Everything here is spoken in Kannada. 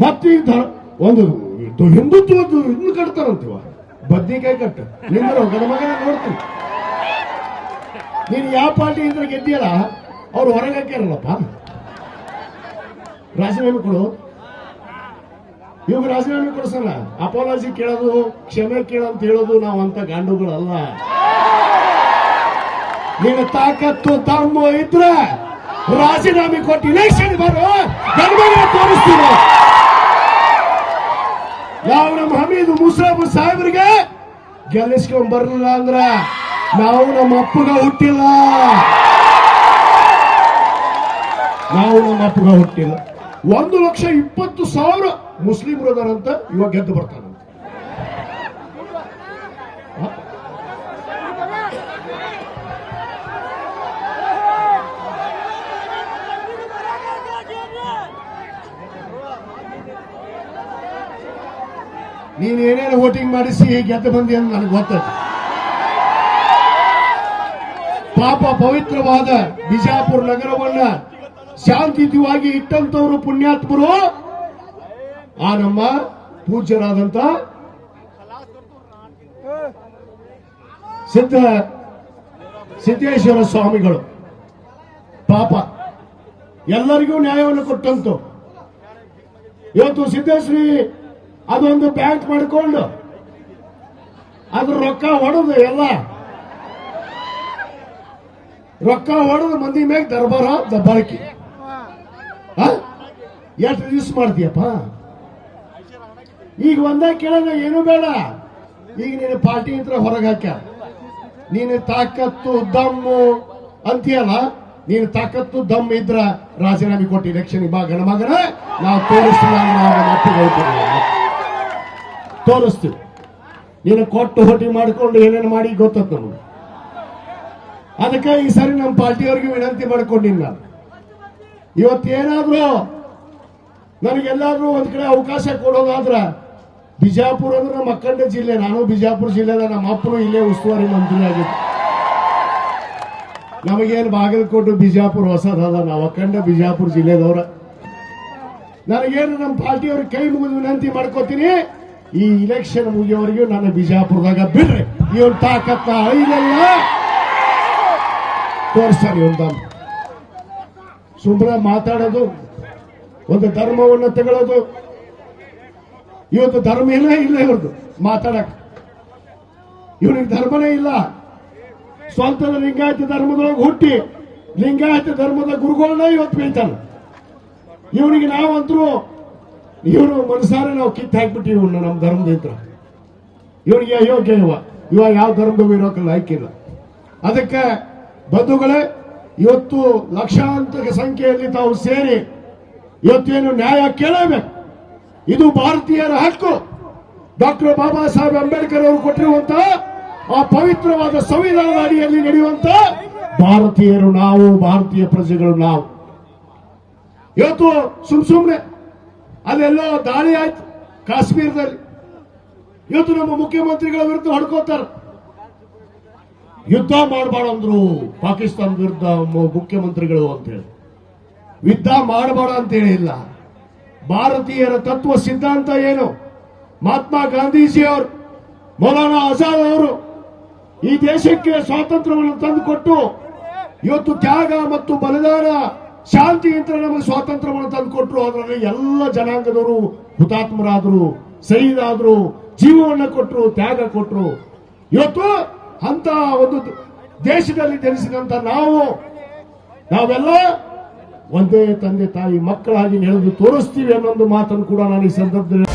ಮತ್ತೀಗ ಧ- ಒಂದು ಇದು ಹಿಂದುತ್ವದ್ದು ಇನ್ನು ಕಟ್ತಾರಂತೀವ ಬದ್ನಿಕಾಯಿ ಕಟ್ಟ. ನಿಂದ್ರ ಗಣಮಗನ ನೋಡ್ತೀನಿ. ನೀನು ಯಾವ ಪಾರ್ಟಿ ಇದ್ರೆ ಗೆದ್ದಿಯಲ್ಲ, ಅವ್ರು ಹೊರಗೆ ಹಾಕ್ಯಾರಲ್ಲಪ್ಪ. ರಾಜೀನಾಮೆ ಕೊಡು. ಇವಾಗ ರಾಜೀನಾಮೆ ಕೊಡಿಸಲ್ಲ. ಅಪಾಲಜಿ ಕೇಳೋದು, ಕ್ಷಮೆ ಕೇಳಂತ ಹೇಳೋದು ನಾವು ಅಂತ ಗಾಂಡುಗಳಲ್ಲ. ನೀನು ತಾಕತ್ತು ದಮ್ಮು ಇದ್ರೆ ರಾಜೀನಾಮೆ ಕೊಟ್ಟು ಇಲೆಕ್ಷನ್ ಬರೋ. ಗಣಮಗನ ತೋರಿಸ್ತೀವಿ ನಾವು ನಮ್ಮ ಹಮೀದ್ ಮುಸಾಫ್ ಸಾಹೇಬ್ರಿಗೆ ಗೆಲ್ಲಿಸ್ಕೊಂಡ್ ಬರಲಿಲ್ಲ ಅಂದ್ರ ನಾವು ನಮ್ಮ ಅಪ್ಪಗ ಹುಟ್ಟಿಲ್ಲ. ನಾವು ನಮ್ಮ ಅಪ್ಪಗ ಹುಟ್ಟಿಲ್ಲ. ಒಂದು ಲಕ್ಷ ಇಪ್ಪತ್ತು ಸಾವಿರ ಮುಸ್ಲಿಮರು ಅದಾರಂತ ಇವಾಗ ಗೆದ್ದು ಬರ್ತಾರಂತ ನೀನ್ ಏನೇನು ವೋಟಿಂಗ್ ಮಾಡಿಸಿ ಗೆದ್ದು ಬಂದಿ ಅಂತ ನನಗೆ ಗೊತ್ತೈತೆ ಪಾಪ ಪವಿತ್ರವಾದ ಬಿಜಾಪುರ ನಗರವನ್ನ ಶಾಂತಿಯುತವಾಗಿ ಇಟ್ಟಂತವರು ಪುಣ್ಯಾತ್ಮರು. ಆ ನಮ್ಮ ಪೂಜ್ಯರಾದಂತ ಸಿದ್ಧ ಸಿದ್ದೇಶ್ವರ ಸ್ವಾಮಿಗಳು. ಪಾಪ. ಎಲ್ಲರಿಗೂ ನ್ಯಾಯವನ್ನು ಕೊಟ್ಟಂತು ಇವತ್ತು ಸಿದ್ದೇಶ್ವರಿ ಅದೊಂದು ಬ್ಯಾಂಕ್ ಮಾಡಿಕೊಂಡು. ಅದ್ರ ರೊಕ್ಕ ಹೊಡೆದು ಎಲ್ಲ. ರೊಕ್ಕ ಹೊಡೆದು ಮಂದಿ ಮೇಲೆ ದರ್ಬಾರ ದಬ್ಬಾಳಿಕೆ. ಎಷ್ಟು ದಿವಸ ಮಾಡ್ತೀಯಪ್ಪ? ಈಗ ಒಂದೇ ಕೇಳೋಣ, ಏನು ಬೇಡ. ಈಗ ನೀನು ಪಾರ್ಟಿ ಹತ್ರ ಹೊರಗೆ ಹಾಕ್ಯ. ನೀನು ತಾಕತ್ತು, ದಮ್ಮು ಅಂತೀಯಲ್ಲ, ನೀನು ತಾಕತ್ತು, ದಮ್ ಇದ್ರ ರಾಜೀನಾಮೆ ಕೊಟ್ಟು ಇಲೆಕ್ಷನ್ ಬಾ ಗಣಮಗನ ನಾವು ತೋರಿಸ್ತೀವಿ. ತೋರಿಸ್ತೀವಿ. ನೀನು ಕೊಟ್ಟು ಹೊಟ್ಟಿ ಮಾಡಿಕೊಂಡು ಏನೇನು ಮಾಡಿ ಗೊತ್ತದ ನಮಗೆ? ಅದಕ್ಕೆ ಈ ಸಾರಿ ನಮ್ಮ ಪಾರ್ಟಿಯವ್ರಿಗೆ ವಿನಂತಿ ಮಾಡ್ಕೊಂಡಿನಿ ನಾನು ಇವತ್ತೇನಾದ್ರೂ ನನಗೆಲ್ಲಾದ್ರೂ ಒಂದ್ ಕಡೆ ಅವಕಾಶ ಕೊಡೋದಾದ್ರ ಬಿಜಾಪುರ ಅಂದ್ರೆ ನಮ್ಮ ಅಕ್ಕಂಡ ಜಿಲ್ಲೆ, ನಾನು ಬಿಜಾಪುರ ಜಿಲ್ಲೆ ನಮ್ಮ ಅಪ್ಪನು ಇಲ್ಲೇ ಉಸ್ತುವಾರಿ ಮಂತ್ರಿ ಆಗಿದ್ದು. ನಮಗೇನು ಬಾಗಲಕೋಟೆ ಬಿಜಾಪುರ ಹೊಸದಾದ ನಾವು ಅಖಂಡ ಬಿಜಾಪುರ ಜಿಲ್ಲೆದವ್ರ. ನನಗೇನು ನಮ್ಮ ಪಾರ್ಟಿಯವ್ರ ಕೈ ಮುಗಿದು ವಿನಂತಿ ಮಾಡ್ಕೋತೀನಿ? ಈ ಇಲೆಕ್ಷನ್ ಮುಗಿಯೋವರೆಗೂ ನನ್ನ ಬಿಜಾಪುರದಾಗ ಬಿಡ್ರಿ. ಇವನ್ ತಾಕತ್ತ ಐದಲ್ಲ ತೋರಿಸ್ತಾನೆ ಇವನ್ ದಮ್ ಸುಮ್ಮನೆ ಮಾತಾಡೋದು, ಒಂದು ಧರ್ಮವನ್ನು ತಗೊಳ್ಳೋದು. ಇವತ್ತು ಧರ್ಮ ಇಲ್ಲ ಇಲ್ಲ ಇವ್ರದ್ದು ಮಾತಾಡಕ್ ಇವನಿಗೆ ಧರ್ಮನೇ ಇಲ್ಲ. ಸ್ವಂತ ಲಿಂಗಾಯತ ಧರ್ಮದೊಳಗೆ ಹುಟ್ಟಿ, ಲಿಂಗಾಯತ ಧರ್ಮದ ಗುರುಗಳನ್ನ ಇವತ್ತು ಬೀಳ್ತಾನೆ. ಇವನಿಗೆ ನಾವಂತರೂ ಇವನು ಮನಸಾರೆ ನಾವು ಕಿತ್ತು ಹಾಕ್ಬಿಟ್ಟಿವಿ ಇವನ್ನ ನಮ್ಮ ಧರ್ಮದಿಂದ ಇವನಿಗೆ ಅಯೋಗ್ಯ ಇವ? ಇವ ಯಾವ ಧರ್ಮದವೂ ಇರೋಕಲ್ಲ ಹಾಕಿಲ್ಲ ಅದಕ್ಕೆ ಬಂಧುಗಳೇ, ಇವತ್ತು ಲಕ್ಷಾಂತರ ಸಂಖ್ಯೆಯಲ್ಲಿ ತಾವು ಸೇರಿ ಇವತ್ತೇನು ನ್ಯಾಯ ಕೇಳಬೇಕು? ಇದು ಭಾರತೀಯರ ಹಕ್ಕು. ಡಾಕ್ಟರ್ ಬಾಬಾ ಸಾಹೇಬ್ ಅಂಬೇಡ್ಕರ್ ಅವರು ಕೊಟ್ಟಿರುವಂತಹ ಆ ಪವಿತ್ರವಾದ ಸಂವಿಧಾನದ ಅಡಿಯಲ್ಲಿ ನಡೆಯುವಂತ ಭಾರತೀಯರು ನಾವು, ಭಾರತೀಯ ಪ್ರಜೆಗಳು ನಾವು. ಇವತ್ತು ಸುಮ್ ಸುಮ್ನೆ ಅಲ್ಲೆಲ್ಲೋ ದಾಳಿ ಆಯ್ತು ಕಾಶ್ಮೀರದಲ್ಲಿ. ಇವತ್ತು ನಮ್ಮ ಮುಖ್ಯಮಂತ್ರಿಗಳ ವಿರುದ್ಧ ಹೊಡ್ಕೋತಾರೆ. ಯುದ್ಧ ಮಾಡಬಾರ್ದಂದ್ರು ಪಾಕಿಸ್ತಾನ ವಿರುದ್ಧ ಮುಖ್ಯಮಂತ್ರಿಗಳು ಅಂತ ಹೇಳಿ ಯುದ್ಧ ಮಾಡಬೇಡ ಅಂತ ಹೇಳಿಲ್ಲ ಭಾರತೀಯರ ತತ್ವ ಸಿದ್ಧಾಂತ ಏನು? ಮಹಾತ್ಮ ಗಾಂಧೀಜಿ ಅವರು ಮೌಲಾನಾ ಆಜಾದ್ ಅವರು ಈ ದೇಶಕ್ಕೆ ಸ್ವಾತಂತ್ರ್ಯವನ್ನು ತಂದುಕೊಟ್ಟು ಇವತ್ತು ತ್ಯಾಗ ಮತ್ತು ಬಲಿದಾನ ಶಾಂತಿಯಿಂದ ನಮಗೆ ಸ್ವಾತಂತ್ರ್ಯವನ್ನು ತಂದುಕೊಟ್ರು ಅದರಲ್ಲಿ ಎಲ್ಲ ಜನಾಂಗದವರು ಹುತಾತ್ಮರಾದರು ಸೈದಾದ್ರು ಜೀವವನ್ನು ಕೊಟ್ಟರು ತ್ಯಾಗ ಕೊಟ್ಟರು ಇವತ್ತು ಅಂತ ಒಂದು ದೇಶದಲ್ಲಿ ಜನಿಸಿದಂತ ನಾವು, ನಾವೆಲ್ಲ ಒಂದೇ ತಂದೆ ತಾಯಿ ಮಕ್ಕಳಾಗಿ ನೆಲೆದು ತೋರಿಸ್ತೀವಿ ಅನ್ನೋ ಒಂದು ಮಾತನ್ನು ಕೂಡ ನಾನು ಈ ಸಂದರ್ಭದಲ್ಲಿ